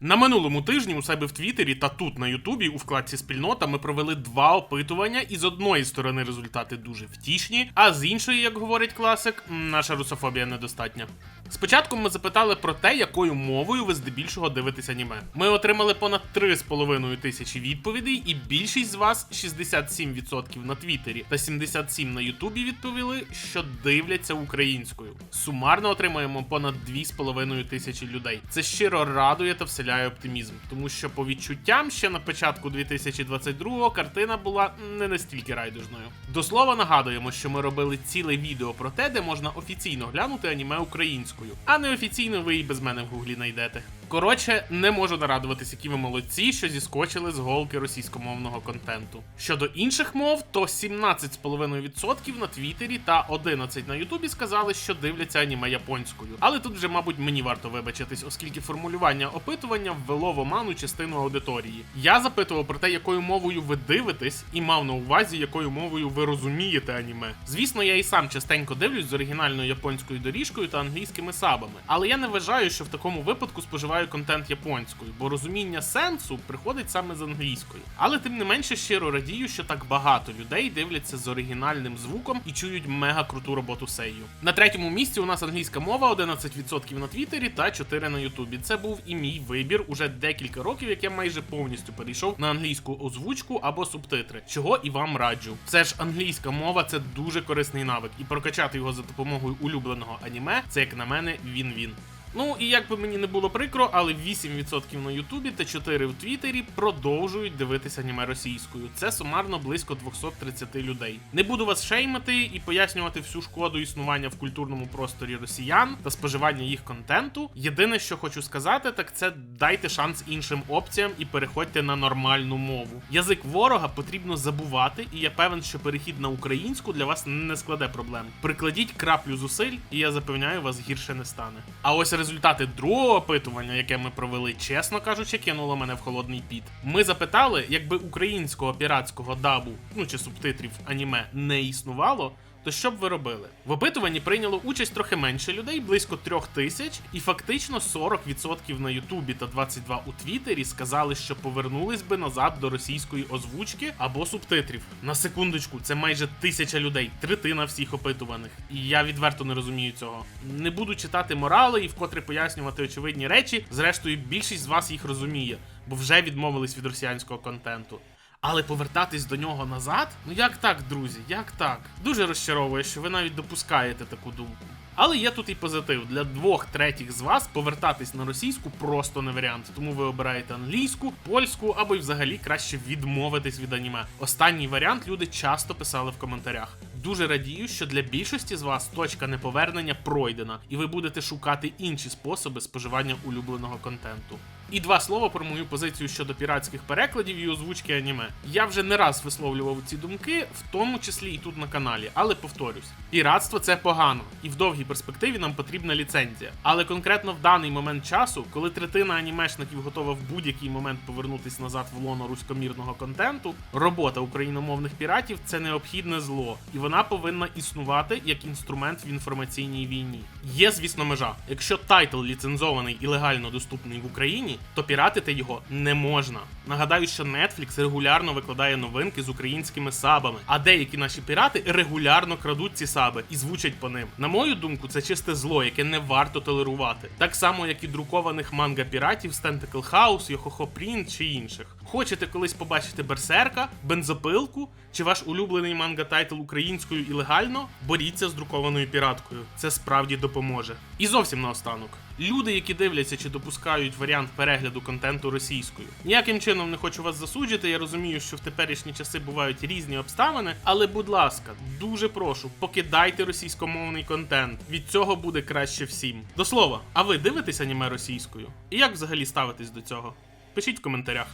На минулому тижні у себе в Твіттері та тут на Ютубі у вкладці спільнота ми провели два опитування, і з одної сторони результати дуже втішні, а з іншої, як говорить класик, наша русофобія недостатня. Спочатку ми запитали про те, якою мовою ви здебільшого дивитесь аніме. Ми отримали понад 3,5 тисячі відповідей, і більшість з вас 67% на Твіттері та 77% на Ютубі відповіли, що дивляться українською. Сумарно отримуємо понад 2,5 тисячі людей. Це щиро радує та вселяє оптимізм, тому що по відчуттям ще на початку 2022-го картина була не настільки райдужною. До слова нагадуємо, що ми робили ціле відео про те, де можна офіційно глянути аніме українською, а неофіційно ви і без мене в гуглі знайдете. Коротше, не можу нарадуватись, які ви молодці, що зіскочили з голки російськомовного контенту. Щодо інших мов, то 17,5% на Твіттері та 11% на Ютубі сказали, що дивляться аніме японською. Але тут вже, мабуть, мені варто вибачитись, оскільки формулювання опитування ввело в оману частину аудиторії. Я запитував про те, якою мовою ви дивитесь, і мав на увазі, якою мовою ви розумієте аніме. Звісно, я і сам частенько дивлюсь з оригінальною японською доріжкою та англійськими сабами, але я не вважаю, що в такому випадку споживаю контент японською, бо розуміння сенсу приходить саме з англійської. Але тим не менше щиро радію, що так багато людей дивляться з оригінальним звуком і чують мега круту роботу сею. На третьому місці у нас англійська мова, 11% на Твіттері та 4% на Ютубі. Це був і мій вибір уже декілька років, як я майже повністю перейшов на англійську озвучку або субтитри, чого і вам раджу. Все ж англійська мова це дуже корисний навик, і прокачати його за допомогою улюбленого аніме це, як на мене, він-він. Ну і як би мені не було прикро, але 8% на Ютубі та 4% в Твіттері продовжують дивитися аніме російською. Це сумарно близько 230 людей. Не буду вас шеймити і пояснювати всю шкоду існування в культурному просторі росіян та споживання їх контенту. Єдине, що хочу сказати, так це дайте шанс іншим опціям і переходьте на нормальну мову. Язик ворога потрібно забувати, і я певен, що перехід на українську для вас не складе проблем. Прикладіть краплю зусиль, і я запевняю, вас гірше не стане. А ось результати другого опитування, яке ми провели, чесно кажучи, кинуло мене в холодний піт. Ми запитали, якби українського піратського дабу, ну чи субтитрів аніме не існувало. То що б ви робили? В опитуванні прийняло участь трохи менше людей, близько трьох тисяч, і фактично 40% на Ютубі та 22% у Твіттері сказали, що повернулись би назад до російської озвучки або субтитрів. На секундочку, це майже тисяча людей, третина всіх опитуваних. І я відверто не розумію цього. Не буду читати морали і вкотре пояснювати очевидні речі. Зрештою, більшість з вас їх розуміє, бо вже відмовились від росіянського контенту. Але повертатись до нього назад? Ну як так, друзі? Як так? Дуже розчаровує, що ви навіть допускаєте таку думку. Але є тут і позитив. Для двох третіх з вас повертатись на російську просто не варіант. Тому ви обираєте англійську, польську або й взагалі краще відмовитись від аніме. Останній варіант люди часто писали в коментарях. Дуже радію, що для більшості з вас точка неповернення пройдена, і ви будете шукати інші способи споживання улюбленого контенту. І два слова про мою позицію щодо піратських перекладів і озвучки аніме. Я вже не раз висловлював ці думки, в тому числі і тут на каналі, але повторюсь: піратство це погано, і в довгій перспективі нам потрібна ліцензія. Але конкретно в даний момент часу, коли третина анімешників готова в будь-який момент повернутись назад в лоно руськомірного контенту, робота україномовних піратів це необхідне зло, і вона повинна існувати як інструмент в інформаційній війні. Є, звісно, межа. Якщо тайтл ліцензований і легально доступний в Україні, то піратити його не можна. Нагадаю, що Netflix регулярно викладає новинки з українськими сабами, а деякі наші пірати регулярно крадуть ці саби і звучать по ним. На мою думку, це чисте зло, яке не варто толерувати. Так само, як і друкованих манга піратів з Tentacle House, Йохохо Print чи інших. Хочете колись побачити берсерка, бензопилку чи ваш улюблений манга тайтл українською і легально? Боріться з друкованою піраткою. Це справді допоможе. І зовсім наостанок. Люди, які дивляться чи допускають варіант перегляду контенту російською. Ніяким чином не хочу вас засуджити. Я розумію, що в теперішні часи бувають різні обставини, але, будь ласка, дуже прошу, покидайте російськомовний контент. Від цього буде краще всім. До слова, а ви дивитесь аніме російською? І як взагалі ставитесь до цього? Пишіть в коментарях.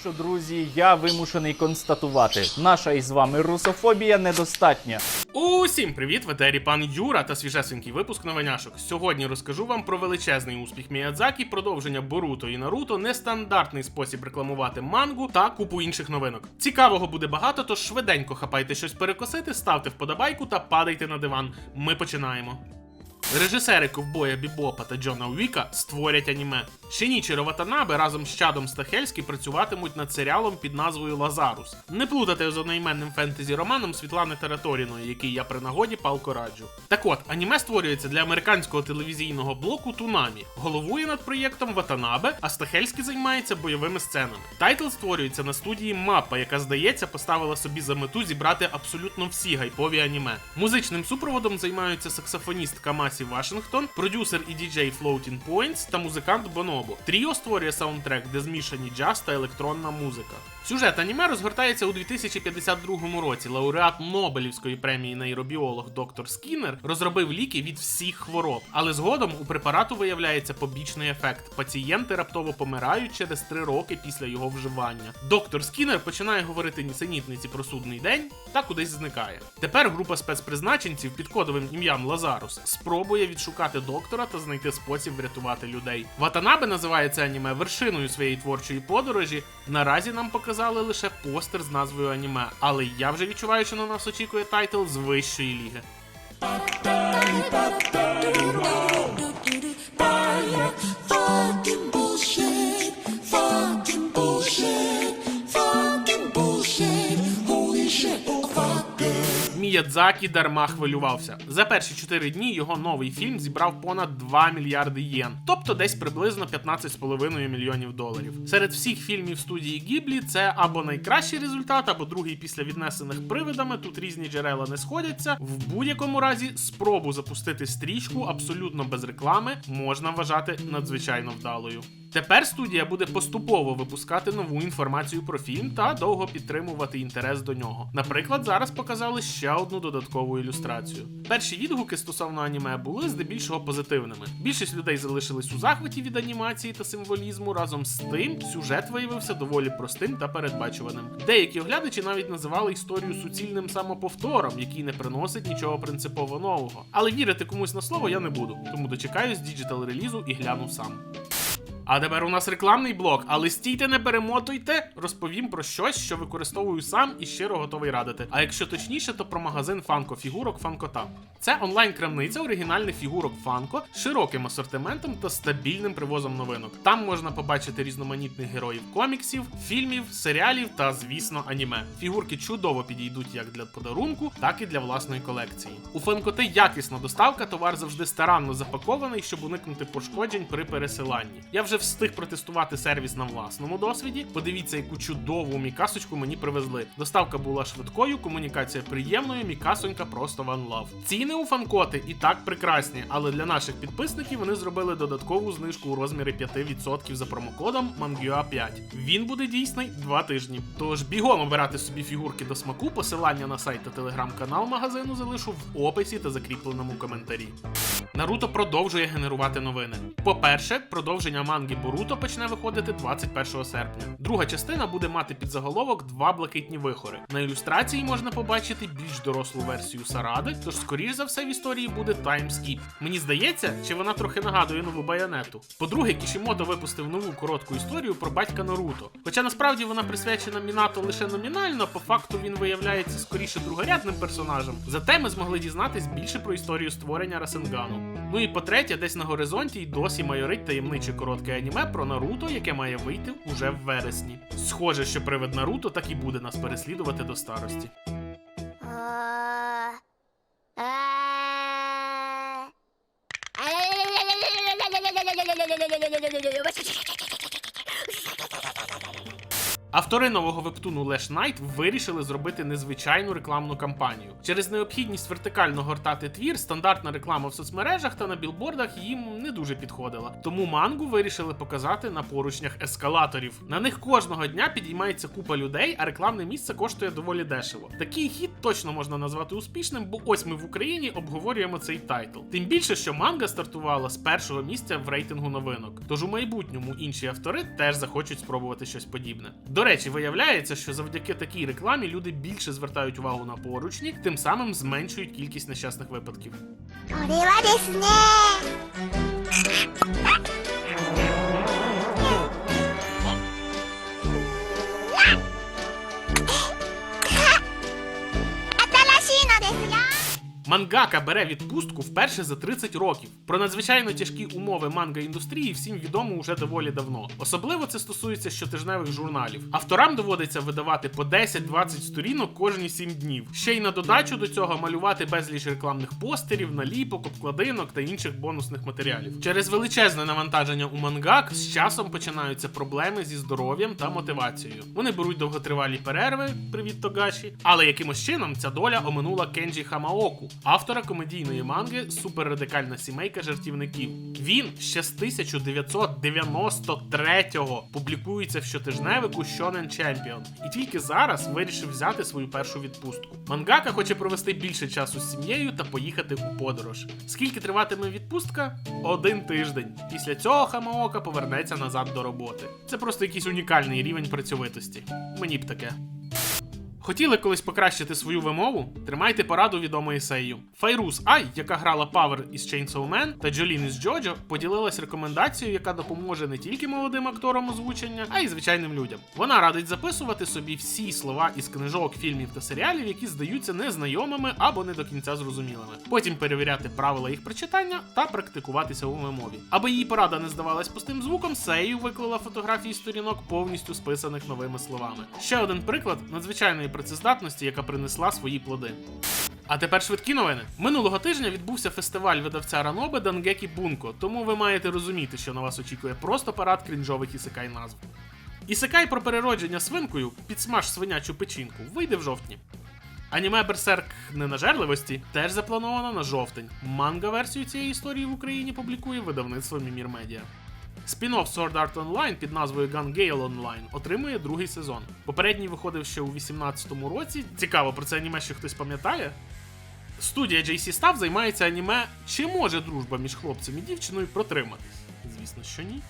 Що, друзі, я вимушений констатувати, наша із вами русофобія недостатня. Усім привіт! В етері пан Юра та свіжесенький випуск новиняшок. Сьогодні розкажу вам про величезний успіх Міядзакі, продовження Боруто і Наруто, нестандартний спосіб рекламувати мангу та купу інших новинок. Цікавого буде багато, тож швиденько хапайте щось перекосити, ставте вподобайку та падайте на диван. Ми починаємо. Режисери ковбоя Бібопа та Джона Уіка створять аніме. Шенічіро Ватанабе разом з Чадом Стахельський працюватимуть над серіалом під назвою Лазарус. Не плутати з одноіменним фентезі романом Світлани Тераторіної, який я при нагоді палко раджу. Так от, аніме створюється для американського телевізійного блоку Тунамі. Головує над проєктом Ватанабе, а Стахельський займається бойовими сценами. Тайтл створюється на студії Мапа, яка, здається, поставила собі за мету зібрати абсолютно всі гайпові аніме. Музичним супроводом займаються саксофоніст Камасі Вашингтон, продюсер і діджей Floating Points та музикант Бонобо. Тріо створює саундтрек, де змішані джаз та електронна музика. Сюжет аніме розгортається у 2052 році. Лауреат Нобелівської премії нейробіолог доктор Скіннер розробив ліки від всіх хвороб, але згодом у препарату виявляється побічний ефект. Пацієнти раптово помирають через три роки після його вживання. Доктор Скіннер починає говорити нісенітниці про судний день та кудись зникає. Тепер група спецпризначенців під кодовим ім'ям Лазарус спробує відшукати доктора та знайти спосіб врятувати людей. Ватанабе називає це аніме вершиною своєї творчої подорожі. Наразі нам показали лише постер з назвою аніме, але я вже відчуваю, що на нас очікує тайтл з вищої ліги. Міядзакі дарма хвилювався. За перші 4 дні його новий фільм зібрав понад 2 мільярди єн, тобто десь приблизно 15,5 мільйонів доларів. Серед всіх фільмів студії Гіблі це або найкращий результат, або другий після віднесених привидами. Тут різні джерела не сходяться. В будь-якому разі спробу запустити стрічку абсолютно без реклами можна вважати надзвичайно вдалою. Тепер студія буде поступово випускати нову інформацію про фільм та довго підтримувати інтерес до нього. Наприклад, зараз показали ще одну додаткову ілюстрацію. Перші відгуки стосовно аніме були здебільшого позитивними. Більшість людей залишились у захваті від анімації та символізму. Разом з тим, сюжет виявився доволі простим та передбачуваним. Деякі оглядачі навіть називали історію суцільним самоповтором, який не приносить нічого принципово нового. Але вірити комусь на слово я не буду, тому дочекаюсь діджитал релізу і гляну сам. А тепер у нас рекламний блок, але стійте, не перемотуйте. Розповім про щось, що використовую сам і щиро готовий радити. А якщо точніше, то про магазин Фанко фігурок Фанкота. Це онлайн-крамниця оригінальних фігурок Фанко з широким асортиментом та стабільним привозом новинок. Там можна побачити різноманітних героїв коміксів, фільмів, серіалів та, звісно, аніме. Фігурки чудово підійдуть як для подарунку, так і для власної колекції. У Фанкоти якісна доставка, товар завжди старанно запакований, щоб уникнути пошкоджень при пересиланні. Я вже встиг протестувати сервіс на власному досвіді. Подивіться, яку чудову мікасочку мені привезли. Доставка була швидкою, комунікація приємною, мікасонька просто one love. Ціни у фанкоти і так прекрасні, але для наших підписників вони зробили додаткову знижку у розмірі 5% за промокодом MANGUA5. Він буде дійсний 2 тижні. Тож бігом обирати собі фігурки до смаку. Посилання на сайт та телеграм-канал магазину залишу в описі та закріпленому коментарі. Наруто продовжує генерувати новини. По-перше, продовження манги Боруто почне виходити 21 серпня. Друга частина буде мати під заголовок два блакитні вихори. На ілюстрації можна побачити більш дорослу версію Саради, тож, скоріш за все, в історії буде таймскіп. Мені здається, чи вона трохи нагадує нову баянету. По-друге, Кішімото випустив нову коротку історію про батька Наруто. Хоча насправді вона присвячена Мінато лише номінально, по факту він виявляється скоріше другорядним персонажем. Зате ми змогли дізнатись більше про історію створення Расенгану. Ну і по-третє, десь на горизонті й досі майорить таємниче коротке аніме про Наруто, яке має вийти уже в вересні. Схоже, що привид Наруто так і буде нас переслідувати до старості. Автори нового вебтуну Леш Найт вирішили зробити незвичайну рекламну кампанію. Через необхідність вертикально гортати твір, стандартна реклама в соцмережах та на білбордах їм не дуже підходила. Тому мангу вирішили показати на поручнях ескалаторів. На них кожного дня підіймається купа людей, а рекламне місце коштує доволі дешево. Такий хід точно можна назвати успішним, бо ось ми в Україні обговорюємо цей тайтл. Тим більше, що манга стартувала з першого місця в рейтингу новинок. Тож у майбутньому інші автори теж захочуть спробувати щось подібне. До речі, виявляється, що завдяки такій рекламі люди більше звертають увагу на поручні, тим самим зменшують кількість нещасних випадків. これはですね Мангака бере відпустку вперше за 30 років. Про надзвичайно тяжкі умови манга індустрії всім відомо уже доволі давно. Особливо це стосується щотижневих журналів. Авторам доводиться видавати по 10-20 сторінок кожні 7 днів. Ще й на додачу до цього малювати безліч рекламних постерів, наліпок, обкладинок та інших бонусних матеріалів. Через величезне навантаження у мангак з часом починаються проблеми зі здоров'ям та мотивацією. Вони беруть довготривалі перерви, привіт Тогаші, але якимось чином ця доля оминула Кенджі Хамаоку, автора комедійної манги Суперрадикальна сімейка жартівників. Він ще з 1993-го публікується в щотижневику Shonen Champion і тільки зараз вирішив взяти свою першу відпустку. Мангака хоче провести більше часу з сім'єю та поїхати у подорож. Скільки триватиме відпустка? Один тиждень. Після цього Хамаока повернеться назад до роботи. Це просто якийсь унікальний рівень працьовитості. Мені б таке. Хотіли колись покращити свою вимову? Тримайте пораду відомої Сею. Файрус Ай, яка грала Павер із Chainsaw Man, та Джолін із Джоджо поділилась рекомендацією, яка допоможе не тільки молодим акторам озвучення, а й звичайним людям. Вона радить записувати собі всі слова із книжок, фільмів та серіалів, які здаються незнайомими або не до кінця зрозумілими. Потім перевіряти правила їх прочитання та практикуватися у вимові. Аби її порада не здавалась пустим звуком, Сею виклала фотографії сторінок повністю списаних новими словами. Ще один приклад надзвичайної працездатності, яка принесла свої плоди. А тепер швидкі новини. Минулого тижня відбувся фестиваль видавця Ранобе Дангекі Бунко, тому ви маєте розуміти, що на вас очікує просто парад крінжових ісекай назв. Ісекай про переродження свинкою підсмаж свинячу печінку вийде в жовтні. Аніме Берсерк ненажерливості теж заплановано на жовтень. Манга-версію цієї історії в Україні публікує видавництво Мімір Медіа. Спін-офф Sword Art Online під назвою Gun Gale Online отримує другий сезон. Попередній виходив ще у 18-му році. Цікаво, про це аніме ще хтось пам'ятає. Студія JC Staff займається аніме Чи може дружба між хлопцем і дівчиною протриматись? Звісно, що ні.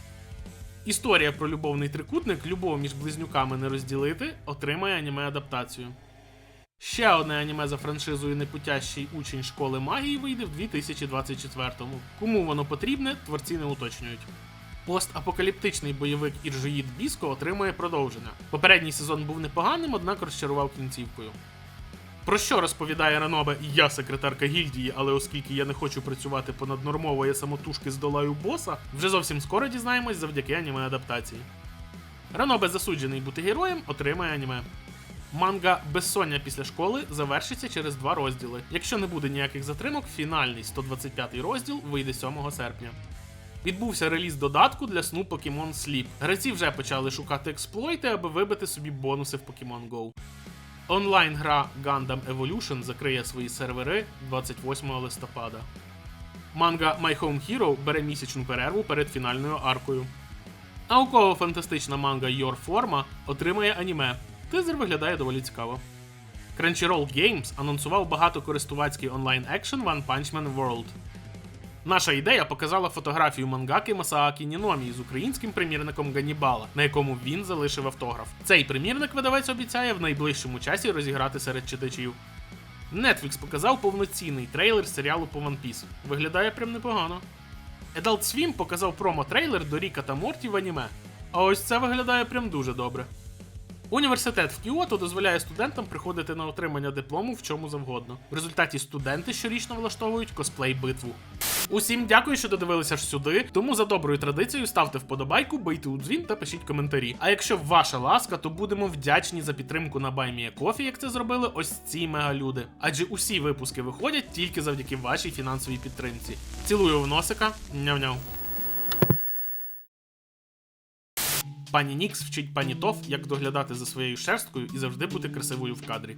Історія про любовний трикутник, любов між близнюками не розділити, отримає аніме адаптацію. Ще одне аніме за франшизою Непутящий учень школи магії вийде в 2024-му. Кому воно потрібне, творці не уточнюють. Постапокаліптичний бойовик Іржоїд Біско отримує продовження. Попередній сезон був непоганим, однак розчарував кінцівкою. Про що розповідає Ранобе Я секретарка гільдії, але оскільки я не хочу працювати понаднормово, я самотужки здолаю боса, вже зовсім скоро дізнаємось завдяки аніме адаптації. Ранобе засуджений бути героєм, отримає аніме. Манга Безсоння після школи завершиться через два розділи. Якщо не буде ніяких затримок, фінальний 125 розділ вийде 7 серпня. Відбувся реліз додатку для сну Pokemon Sleep. Гравці вже почали шукати експлойти, аби вибити собі бонуси в Pokemon Go. Онлайн-гра Gundam Evolution закриє свої сервери 28 листопада. Манга My Home Hero бере місячну перерву перед фінальною аркою. Науково-фантастична манга Your Forma отримає аніме. Тизер виглядає доволі цікаво. Crunchyroll Games анонсував багатокористувацький онлайн екшен One Punch Man World. Наша ідея показала фотографію мангаки Масаакі Ніномі з українським примірником Ганнібала, на якому він залишив автограф. Цей примірник видавець обіцяє в найближчому часі розіграти серед читачів. Netflix показав повноцінний трейлер серіалу по One Piece. Виглядає прям непогано. Adult Swim показав промо-трейлер до Ріка та Морті в аніме. А ось це виглядає прям дуже добре. Університет в Кіото дозволяє студентам приходити на отримання диплому в чому завгодно. В результаті студенти щорічно влаштовують косплей-битву. Усім дякую, що додивилися аж сюди. Тому за доброю традицією ставте вподобайку, бийте у дзвін та пишіть коментарі. А якщо ваша ласка, то будемо вдячні за підтримку на Кофі, як це зробили ось ці мегалюди. Адже усі випуски виходять тільки завдяки вашій фінансовій підтримці. Цілую в носика, няв-няв. Пані Нікс вчить пані Тоф, як доглядати за своєю шерсткою і завжди бути красивою в кадрі.